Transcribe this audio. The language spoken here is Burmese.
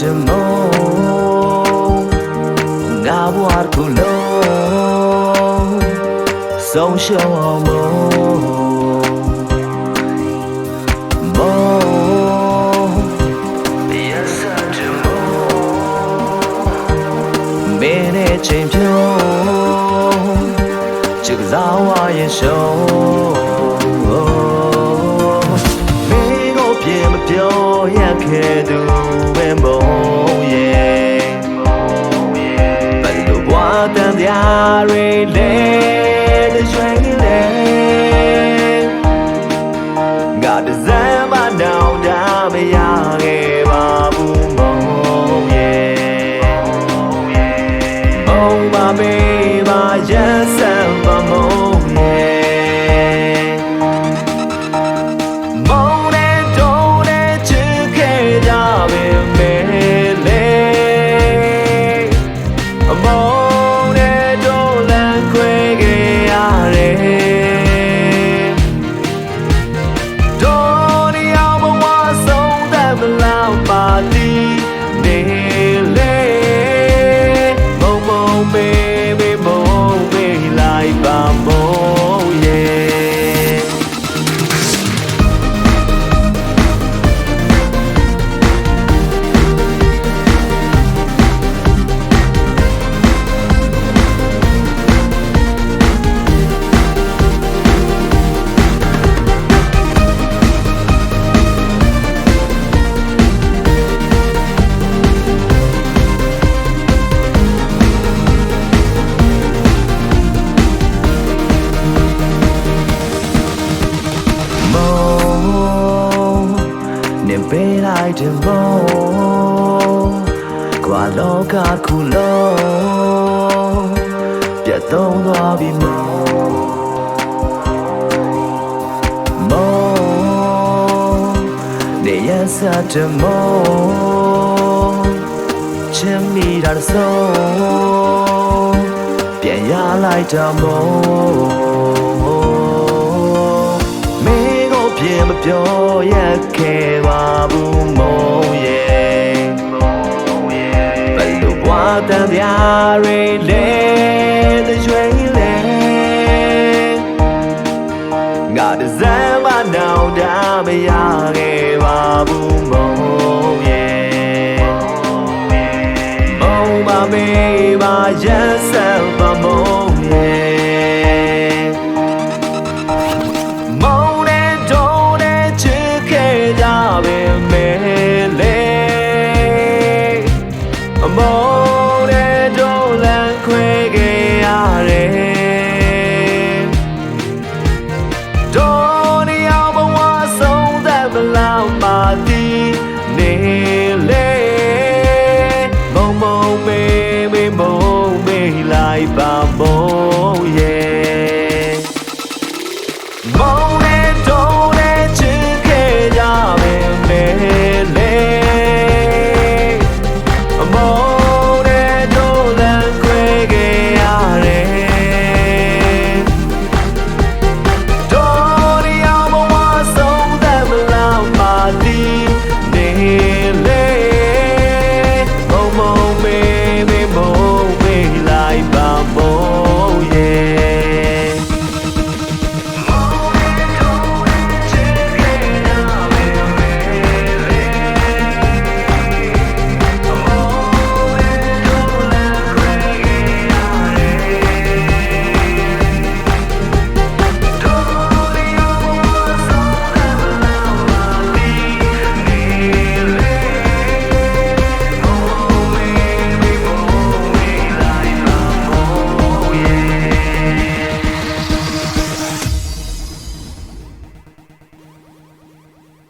တမောငါဘဝတစ်ခုလုံးဆုံးရှုံးအောင်မောမော Yes I do မင်းနဲ့ချိန်ဖြုံးချစ်ကစားဝါရဲ့ရှုံးမင်းကိုပြေမပြောရခဲ့သူပဲမုံ တန်တရားတွေလဲ ပေးလိုက်တဲ့မုံကွာလောကခုလုံးပြတ်သုံးသွားပြီမုံမုံနေရစတဲ့မုံချင်မိတာဆုံးပြန်ရလိုက်တာမုံမ င်းကိုပြေမပြောရခဲ့ပါဘူးမုံရဲ့ဘယ်လိုဘဝတန်ပြားတွေလဲတဲ့ရွှေလဲငါတစမ်းမနောင်တာမရခဲ့ပါဘူးမုံရဲ့မုံပါမေးပါရစ တော်